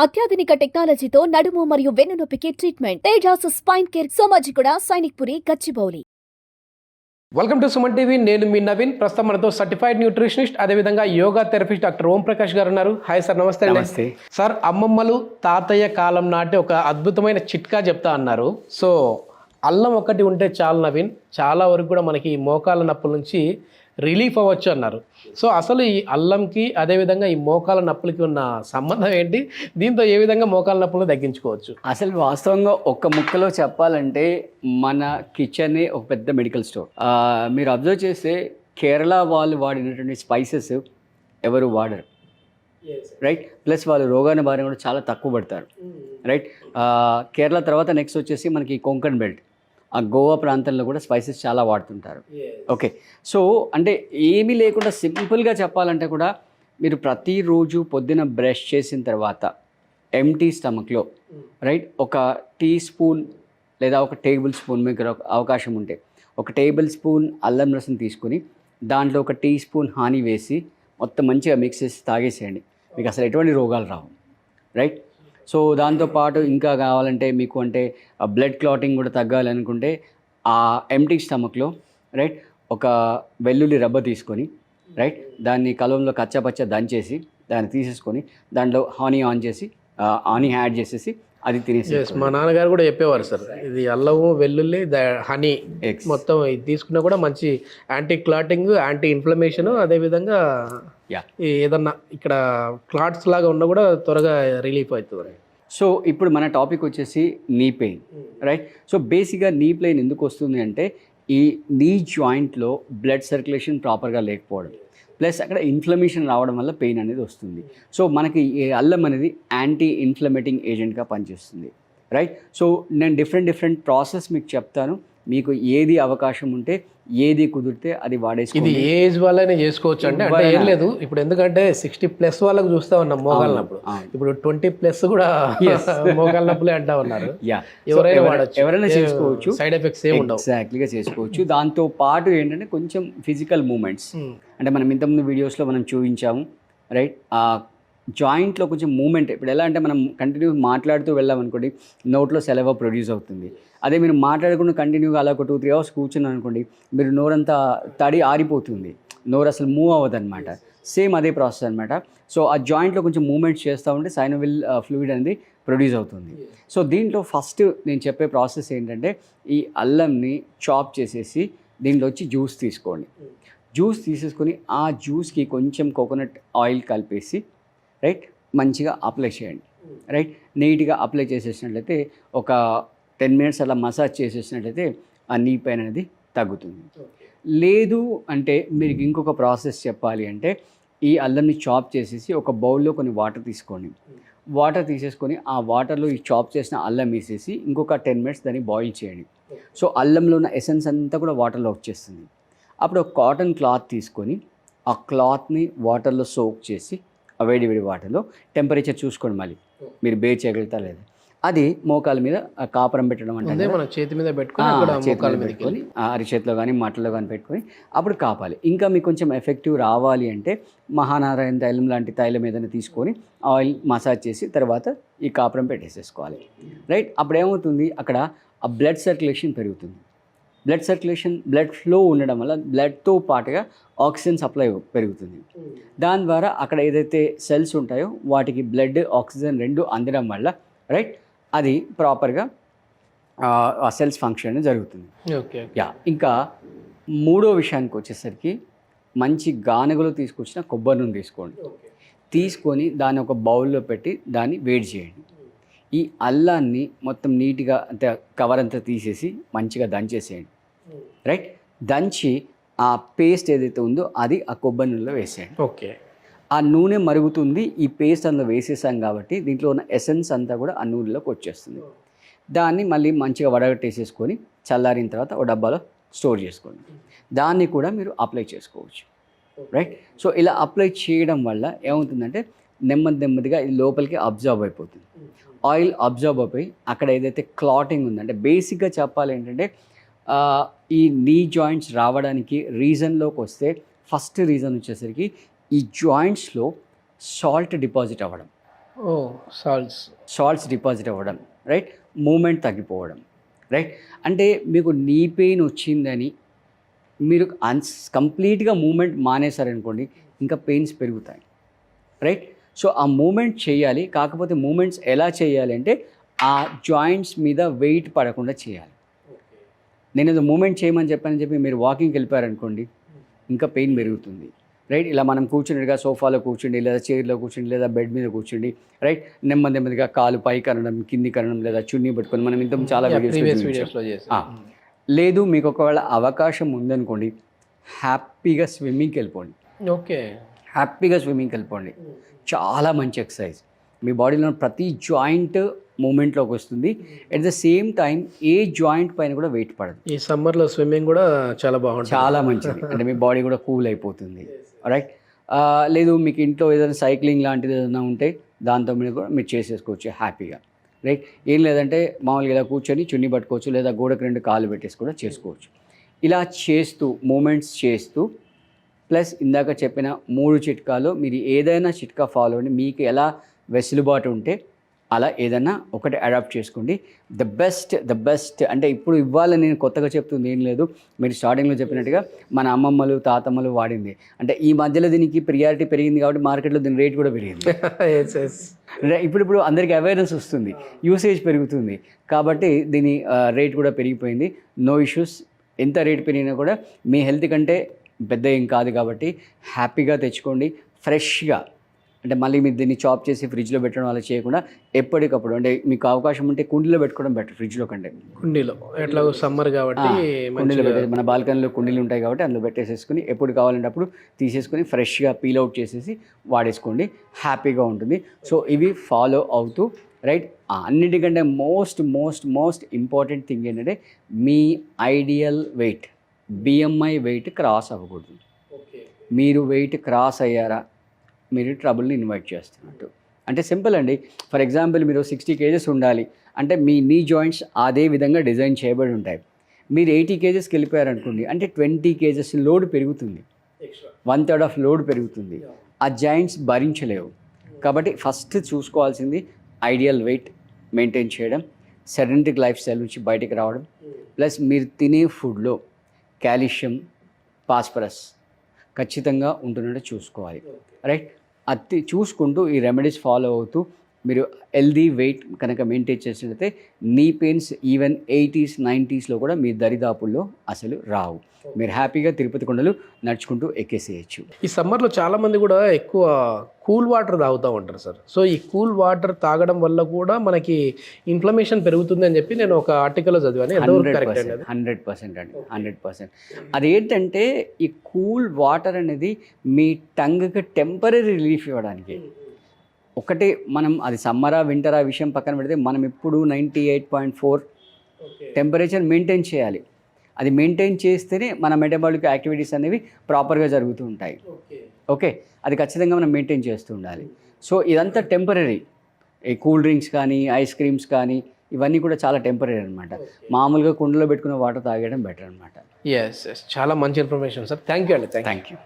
అత్యాధునిక టెక్నాలజీతో నడుము మరియు వెన్నునొప్పికి treatment Tejas spine care Somajiguda Sainikpuri Gachibowli welcome to Suman TV నేను మీ నవీన్. ప్రస్తుతం మనతో సర్టిఫైడ్ న్యూట్రిషనిస్ట్ అదేవిధంగా yoga therapist doctor Om Prakash గారు ఉన్నారు హాయ్ సార్ నమస్తే నమస్తే. సార్ అమ్మమ్మలు తాతయ్య కాలం నాటి ఒక అద్భుతమైన చిట్కా చెప్తా అన్నారు. సో అల్లం ఒకటి ఉంటే చాలు నవీన్. చాలా వరకు కూడా మనకి మోకాల నొప్పుల నుంచి రిలీఫ్ అవ్వచ్చు అన్నారు. సో అసలు ఈ అల్లంకి అదేవిధంగా ఈ మోకాల నొప్పులకి ఉన్న సంబంధం ఏంటి? దీంతో ఏ విధంగా మోకాల నొప్పులు తగ్గించుకోవచ్చు? అసలు వాస్తవంగా ఒక్క ముక్కలో చెప్పాలంటే మన కిచెనే ఒక పెద్ద మెడికల్ స్టోర్. ఆ, మీరు అబ్జర్వ్ చేస్తే కేరళ వాళ్ళు వాడినటువంటి స్పైసెస్ ఎవరు వాడరు. రైట్? ప్లస్ వాళ్ళు రోగాన బారిన కూడా చాలా తక్కువ పడతారు. రైట్? ఆ, కేరళ తర్వాత నెక్స్ట్ వచ్చేసి మనకి కొంకణ్ బెల్ట్. ఆ గోవా ప్రాంతంలో కూడా స్పైసెస్ చాలా వాడుతుంటారు. ఓకే. సో అంటే ఏమీ లేకుండా సింపుల్గా చెప్పాలంటే కూడా మీరు ప్రతిరోజు పొద్దున బ్రష్ చేసిన తర్వాత ఎంటీ స్టమక్లో రైట్ ఒక టీ స్పూన్ లేదా ఒక టేబుల్ స్పూన్ మీకు అవకాశం ఉంటే ఒక టేబుల్ స్పూన్ అల్లం రసం తీసుకుని దాంట్లో ఒక టీ స్పూన్ హాని వేసి మొత్తం మంచిగా మిక్స్ చేసి తాగేసేయండి. మీకు అసలు ఎటువంటి రోగాలు రావు రైట్ సో దాంతోపాటు ఇంకా కావాలంటే మీకు అంటే బ్లడ్ క్లాటింగ్ కూడా తగ్గాలి అనుకుంటే ఆ ఎంటీ స్టమక్లో రైట్ ఒక వెల్లుల్లి రబ్బ తీసుకొని రైట్ దాన్ని కలంలో కచ్చపచ్చ దంచేసి దాన్ని తీసేసుకొని దాంట్లో హానీ ఆన్ చేసి హానీ యాడ్ చేసేసి అది తినేసి మా నాన్నగారు కూడా చెప్పేవారు సార్ ఇది అల్లము వెల్లుల్లి హనీ మొత్తం ఇది తీసుకున్నా కూడా మంచి యాంటీ క్లాటింగ్ యాంటీ ఇన్ఫ్లమేషన్ అదేవిధంగా ఏదన్నా ఇక్కడ క్లాట్స్ లాగా ఉన్నా కూడా త్వరగా రిలీఫ్ అవుతుంది. సో ఇప్పుడు మన టాపిక్ వచ్చేసి నీ పెయిన్ రైట్ సో బేసిక్గా నీ పెయిన్ ఎందుకు వస్తుంది అంటే ఈ నీ జాయింట్లో బ్లడ్ సర్క్యులేషన్ ప్రాపర్గా లేకపోవడం. ప్లస్ అక్కడ ఇన్ఫ్లమేషన్ రావడం వల్ల పెయిన్ అనేది వస్తుంది. సో మనకి ఈ అల్లం అనేది యాంటీ ఇన్ఫ్లమేటింగ్ ఏజెంట్గా పనిచేస్తుంది. రైట్? సో నేను డిఫరెంట్ డిఫరెంట్ ప్రాసెస్ మీకు చెప్తాను. మీకు ఏది అవకాశం ఉంటే ఏది కుదిరితే అది ఇది వాడేసుకోండి. ఏజ్ వాళ్ళనే చేసుకోవచ్చు అంటే అంటే ఏం లేదు. ఇప్పుడు ఎందుకంటే సిక్స్టీ ప్లస్ వాళ్ళకి చూస్తా ఉన్నాం అవును. ఇప్పుడు ట్వంటీ ప్లస్ కూడా మోకాల నొప్పులే అంటా ఉన్నారు. ఎవరైనా వాడచ్చు. ఎవరైనా చేసుకోవచ్చు. సైడ్ ఎఫెక్ట్స్ ఏమి ఉండవు. ఎగ్జాక్ట్లీగా చేసుకోవచ్చు. దాంతో పాటు ఏంటంటే కొంచెం ఫిజికల్ మూమెంట్స్ Hmm. అంటే మనం ఇంతకుముందు వీడియోస్లో మనం చూపించాము రైట్ ఆ జాయింట్లో కొంచెం మూమెంట్. ఇప్పుడు ఎలా అంటే మనం కంటిన్యూ మాట్లాడుతూ వెళ్ళాం అనుకోండి నోట్లో సెలవ ప్రొడ్యూస్ అవుతుంది. అదే మీరు మాట్లాడకుండా కంటిన్యూగా అలా ఒక టూ త్రీ అవర్స్ కూర్చుని అనుకోండి మీరు నోరంతా తడి ఆరిపోతుంది. నోరు అసలు మూవ్ అవ్వదు అనమాట సేమ్ అదే ప్రాసెస్ అనమాట సో ఆ జాయింట్లో కొంచెం మూమెంట్స్ చేస్తూ ఉంటే సైనోవిల్ ఫ్లూయిడ్ అనేది ప్రొడ్యూస్ అవుతుంది. సో దీంట్లో ఫస్ట్ నేను చెప్పే ప్రాసెస్ ఏంటంటే ఈ అల్లంని చాప్ చేసేసి దీంట్లో వచ్చి జ్యూస్ తీసుకోండి. జ్యూస్ తీసేసుకొని ఆ జ్యూస్కి కొంచెం కోకోనట్ ఆయిల్ కలిపేసి రైట్? మంచిగా అప్లై చేయండి. రైట్? నీట్గా అప్లై చేసేసినట్లయితే ఒక టెన్ మినిట్స్ అలా మసాజ్ చేసేసినట్లయితే ఆ నీ పెయిన్ అనేది తగ్గుతుంది. లేదు అంటే మీరు ఇంకొక ప్రాసెస్ చెప్పాలి అంటే ఈ అల్లంని చాప్ చేసేసి ఒక బౌల్లో కొన్ని వాటర్ తీసుకోండి. వాటర్ తీసేసుకొని ఆ వాటర్లో ఈ చాప్ చేసిన అల్లం వేసేసి ఇంకొక టెన్ మినిట్స్ దాన్ని బాయిల్ చేయండి. సో అల్లంలో ఉన్న ఎసెన్స్ అంతా కూడా వాటర్లో వచ్చేస్తుంది అప్పుడు ఒక కాటన్ క్లాత్ తీసుకొని ఆ క్లాత్ని వాటర్లో సోక్ చేసి వేడి వేడి వాటర్లో టెంపరేచర్ చూసుకోండి మళ్ళీ. మీరు బే చేయగలుగుతారా లేదా అది మోకాల మీద కాపరం పెట్టడం అంటే మన చేతి మీద పెట్టుకుని అరిచేతిలో కానీ మట్టలో కానీ పెట్టుకొని అప్పుడు కాపాలి. ఇంకా మీకు కొంచెం ఎఫెక్టివ్ రావాలి అంటే మహానారాయణ తైలం లాంటి తైలం ఏదైనా తీసుకొని ఆయిల్ మసాజ్ చేసి తర్వాత ఈ కాపురం పెట్టేసేసుకోవాలి. రైట్? అప్పుడు ఏమవుతుంది అక్కడ ఆ బ్లడ్ సర్క్యులేషన్ పెరుగుతుంది. బ్లడ్ సర్క్యులేషన్ బ్లడ్ ఫ్లో ఉండడం వల్ల బ్లడ్తో పాటుగా ఆక్సిజన్ సప్లై పెరుగుతుంది. దాని ద్వారా అక్కడ ఏదైతే సెల్స్ ఉంటాయో వాటికి బ్లడ్ ఆక్సిజన్ రెండు అందడం వల్ల రైట్ అది ప్రాపర్గా ఆ సెల్స్ ఫంక్షన్ అనేది జరుగుతుంది ఓకే యా ఇంకా మూడో విషయానికి వచ్చేసరికి మంచి గానుగలు తీసుకొచ్చిన కొబ్బరి నూనె తీసుకోండి తీసుకొని దాన్ని ఒక బౌల్లో పెట్టి దాన్ని వేడి చేయండి. ఈ అల్లాన్ని మొత్తం నీట్గా అంతే కవర్ అంతా తీసేసి మంచిగా దంచేసేయండి. రైట్? దంచి ఆ పేస్ట్ ఏదైతే ఉందో అది ఆ కొబ్బరి నూనెలో వేసేయండి. ఓకే. ఆ నూనె మరుగుతుంది ఈ పేస్ట్ అందులో వేసేసాం కాబట్టి దీంట్లో ఉన్న ఎసెన్స్ అంతా కూడా ఆ నూనెలోకి వచ్చేస్తుంది. దాన్ని మళ్ళీ మంచిగా వడగట్టేసేసుకొని చల్లారిన తర్వాత ఒక డబ్బాలో స్టోర్ చేసుకోండి. దాన్ని కూడా మీరు అప్లై చేసుకోవచ్చు. రైట్? సో ఇలా అప్లై చేయడం వల్ల ఏమవుతుందంటే నెమ్మది నెమ్మదిగా ఇది లోపలికి అబ్జర్వ్ అయిపోతుంది. ఆయిల్ అబ్జర్వ్ అయిపోయి అక్కడ ఏదైతే క్లాటింగ్ ఉందంటే బేసిక్గా చెప్పాలి ఏంటంటే ఈ నీ జాయింట్స్ రావడానికి రీజన్లోకి వస్తే ఫస్ట్ రీజన్ వచ్చేసరికి ఈ జాయింట్స్లో సాల్ట్ డిపాజిట్ అవ్వడం. ఓ సాల్ట్స్ సాల్ట్స్ డిపాజిట్ అవ్వడం రైట్ మూమెంట్ తగ్గిపోవడం రైట్ అంటే మీకు నీ పెయిన్ వచ్చిందని మీరు అన్స్ కంప్లీట్గా మూమెంట్ మానేశారనుకోండి ఇంకా పెయిన్స్ పెరుగుతాయి రైట్ సో ఆ మూమెంట్ చేయాలి కాకపోతే మూమెంట్స్ ఎలా చేయాలి అంటే ఆ జాయింట్స్ మీద వెయిట్ పడకుండా చేయాలి. నేను ఏదో మూమెంట్ చేయమని చెప్పని చెప్పి మీరు వాకింగ్కి వెళ్ళిపోయారనుకోండి ఇంకా పెయిన్ పెరుగుతుంది. రైట్? ఇలా మనం కూర్చున్నట్టుగా సోఫాలో కూర్చుండి లేదా చైర్లో కూర్చుండి లేదా బెడ్ మీద కూర్చుండి రైట్? నెమ్మది నెమ్మదిగా కాలు పైకి అనడం కింది కనడం లేదా చున్నీ పట్టుకొని మనం ఇంత చాలా వీడియోస్. లేదు మీకు ఒకవేళ అవకాశం ఉందనుకోండి హ్యాపీగా స్విమ్మింగ్కి వెళ్ళిపోండి. ఓకే. హ్యాపీగా స్విమ్మింగ్కి వెళ్ళిపోండి. చాలా మంచి ఎక్సర్సైజ్. మీ బాడీలో ప్రతి జాయింట్ మూమెంట్లోకి వస్తుంది అట్ ద సేమ్ టైం ఏ జాయింట్ పైన కూడా వెయిట్ పడదు. ఈ సమ్మర్లో స్విమ్మింగ్ కూడా చాలా బాగుంటుంది. చాలా మంచిది. అంటే మీ బాడీ కూడా కూల్ అయిపోతుంది. రైట్ లేదు మీకు ఇంట్లో ఏదైనా సైక్లింగ్ లాంటిది ఏదైనా ఉంటే దాంతో మీరు కూడా మీరు చేసేసుకోవచ్చు హ్యాపీగా. రైట్ ఏం లేదంటే మామూలుగా ఇలా కూర్చొని చున్ని పట్టుకోవచ్చు లేదా గోడకు రెండు కాళ్ళు పెట్టేసి కూడా చేసుకోవచ్చు. ఇలా చేస్తూ మూమెంట్స్ చేస్తూ ప్లస్ ఇందాక చెప్పిన మూడు చిట్కాలు మీరు ఏదైనా చిట్కా ఫాలో అవ్వండి. మీకు ఎలా వెసులుబాటు ఉంటే అలా ఏదైనా ఒకటి అడాప్ట్ చేసుకోండి. ద బెస్ట్ ద బెస్ట్ అంటే ఇప్పుడు ఇవ్వాలని నేను కొత్తగా చెప్తుంది ఏం లేదు. మీరు స్టార్టింగ్లో చెప్పినట్టుగా మన అమ్మమ్మలు తాతమ్మలు వాడింది. అంటే ఈ మధ్యలో దీనికి ప్రియారిటీ పెరిగింది కాబట్టి మార్కెట్లో దీని రేట్ కూడా పెరిగింది. ఇప్పుడు ఇప్పుడు అందరికీ అవేర్నెస్ వస్తుంది. యూసేజ్ పెరుగుతుంది. కాబట్టి దీని రేట్ కూడా పెరిగిపోయింది. నో ఇష్యూస్ ఎంత రేట్ పెరిగినా కూడా మీ హెల్త్ కంటే పెద్ద ఏం కాదు కాబట్టి హ్యాపీగా తెచ్చుకోండి. ఫ్రెష్గా అంటే మళ్ళీ మీరు దీన్ని చాప్ చేసి ఫ్రిడ్జ్లో పెట్టడం అలా చేయకుండా ఎప్పటికప్పుడు అంటే మీకు అవకాశం ఉంటే కుండీలో పెట్టుకోవడం బెటర్ ఫ్రిడ్జ్లో కంటే. కుండీలో. ఎట్లా సమ్మర్ కాబట్టి కుండీలో పెట్టేసి మన బాల్కనీలో కుండీలు ఉంటాయి కాబట్టి అందులో పెట్టేసేసుకుని ఎప్పుడు కావాలంటే అప్పుడు తీసేసుకుని ఫ్రెష్గా పీల్ అవుట్ చేసేసి వాడేసుకోండి. హ్యాపీగా ఉంటుంది. సో ఇవి ఫాలో అవుతూ రైట్ అన్నిటికంటే most most most important thing ఏంటంటే మీ ideal weight BMI weight cross అవ్వకూడదు. మీరు వెయిట్ క్రాస్ అయ్యారా? మీరు ట్రబుల్ని ఇన్వైట్ చేస్తున్నట్టు. అంటే సింపుల్ అండి. ఫర్ ఎగ్జాంపుల్ మీరు సిక్స్టీ కేజెస్ ఉండాలి. అంటే మీ నీ జాయింట్స్ అదే విధంగా డిజైన్ చేయబడి ఉంటాయి. మీరు ఎయిటీ కేజెస్కి వెళ్ళిపోయారనుకోండి అంటే ట్వంటీ కేజెస్ లోడ్ పెరుగుతుంది. వన్ థర్డ్ ఆఫ్ లోడ్ పెరుగుతుంది. ఆ జాయింట్స్ భరించలేవు. కాబట్టి ఫస్ట్ చూసుకోవాల్సింది ఐడియల్ వెయిట్ మెయింటైన్ చేయడం సెడెంటిక్ లైఫ్ స్టైల్ నుంచి బయటికి రావడం. ప్లస్ మీరు తినే ఫుడ్లో కాల్షియం పాస్పరస్ ఖచ్చితంగా ఉంటున్నట్టు చూసుకోవాలి. రైట్? అతి చూసుకుంటూ ఈ రెమెడీస్ ఫాలో అవుతూ మీరు హెల్దీ వెయిట్ కనుక మెయింటైన్ చేసినట్లయితే నీ పెయిన్స్ ఈవెన్ ఎయిటీస్ నైంటీస్లో కూడా మీ దరిదాపుల్లో అసలు రావు. మీరు హ్యాపీగా తిరుపతి కొండలు నడుచుకుంటూ ఎక్కేసేయచ్చు. ఈ సమ్మర్లో చాలా మంది కూడా ఎక్కువ కూల్ వాటర్ తాగుతూ ఉంటారు సార్. సో ఈ కూల్ వాటర్ తాగడం వల్ల కూడా మనకి ఇన్ఫ్లమేషన్ పెరుగుతుంది అని చెప్పి నేను ఒక ఆర్టికల్లో చదివాను. హండ్రెడ్ పర్సెంట్ అండి. Hundred percent. అదేంటంటే ఈ కూల్ వాటర్ అనేది మీ టంగ్కి టెంపరీ రిలీఫ్ ఇవ్వడానికి. ఒకటి మనం అది సమ్మరా వింటరా విషయం పక్కన పెడితే మనం ఇప్పుడు ninety eight point four temperature maintain చేయాలి. అది మెయింటైన్ చేస్తేనే మన మెటబాలిక్ యాక్టివిటీస్ అనేవి ప్రాపర్గా జరుగుతూ ఉంటాయి. ఓకే. అది ఖచ్చితంగా మనం మెయింటైన్ చేస్తూ ఉండాలి. సో ఇదంతా టెంపరీ ఈ కూల్ డ్రింక్స్ కానీ ఐస్ క్రీమ్స్ కానీ ఇవన్నీ కూడా చాలా టెంపరీ అనమాట మామూలుగా కుండలో పెట్టుకున్న వాటర్ తాగడం బెటర్ అనమాట ఎస్ ఎస్ చాలా మంచి ఇన్ఫర్మేషన్ సార్. థ్యాంక్ యూ అండి. Thank thank you